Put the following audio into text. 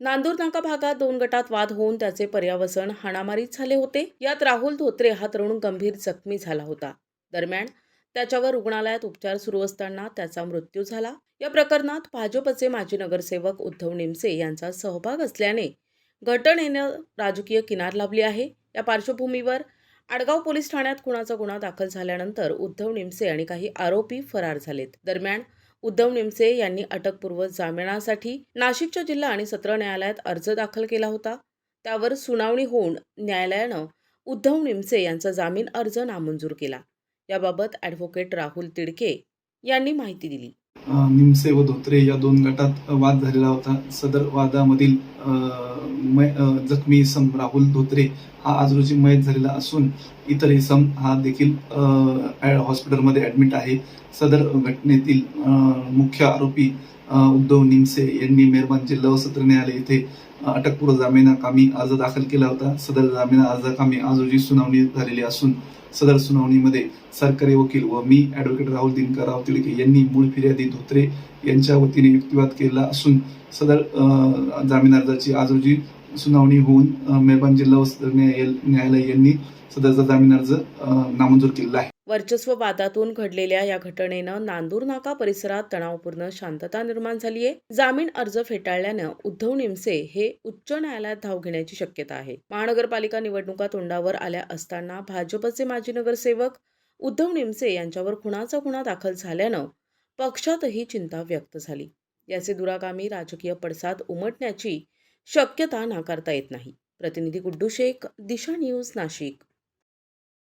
नांदूर नाका भागात दोन गटात वाद होऊन त्याचे पर्यावसन हाणामारीत झाले होते. यात राहुल धोत्रे हा तरुण गंभीर जखमी झाला होता. दरम्यान त्याच्यावर रुग्णालयात उपचार सुरू असताना त्याचा मृत्यू झाला. या प्रकरणात भाजपचे माजी नगरसेवक उद्धव निमसे यांचा सहभाग असल्याने घटनेनं राजकीय किनार लाभली आहे. या पार्श्वभूमीवर आडगाव पोलीस ठाण्यात खुणाचा गुन्हा दाखल झाल्यानंतर उद्धव निमसे आणि काही आरोपी फरार झालेत. दरम्यान उद्धव निमसे यांनी अटकपूर्व जामिनासाठी नाशिकच्या जिल्हा आणि सत्र न्यायालयात अर्ज दाखल केला होता. त्यावर सुनावणी होऊन न्यायालयानं उद्धव निमसे यांचा जामीन अर्ज नामंजूर केला. याबाबत ॲडव्होकेट राहुल तिडके यांनी माहिती दिली. निमसे व धोत्रे या दोन गटात वाद झालेला होता. सदर वादामधील मै- जखमी इसम राहुल धोत्रे हा आज रोजी मयत झालेला असून इतर इसम हा देखील हॉस्पिटलमध्ये ॲडमिट आहे. सदर घटनेतील मुख्य आरोपी उद्धव निमसे यांनी मेहरबान जिल्हा सत्र न्यायालय येथे अटकपूर्व जामिनाकामी अर्ज दाखल केला होता. सदर जामीन अर्जाकामी आज रोजी सुनावणी झालेली असून सदर सुनावणीमध्ये सरकारी वकील व मी ॲडव्होकेट राहुल दिनकरराव तिडके यांनी मूळ फिर्यादी धोत्रे यांच्या वतीने युक्तिवाद केला असून सदर जामीन अर्जाची आज रोजी सुनावणी होऊन मेहरबान जिल्हा व न्यायालय यांनी सदरचा जामीन अर्ज नामंजूर केलेला आहे. वर्चस्व वादातून घडलेल्या या घटनेनं नांदूर नाका परिसरात तणावपूर्ण शांतता निर्माण झाली आहे. जामीन अर्ज फेटाळल्यानं उद्धव निमसे हे उच्च न्यायालयात धाव घेण्याची शक्यता आहे. महानगरपालिका निवडणुका तोंडावर आल्या असताना भाजपचे माजी नगरसेवक उद्धव निमसे यांच्यावर खुणाचा गुन्हा दाखल झाल्यानं पक्षातही चिंता व्यक्त झाली. याचे दुरागामी राजकीय पडसाद उमटण्याची शक्यता नाकारता येत नाही. प्रतिनिधी गुड्डू शेख दिशा न्यूज नाशिक.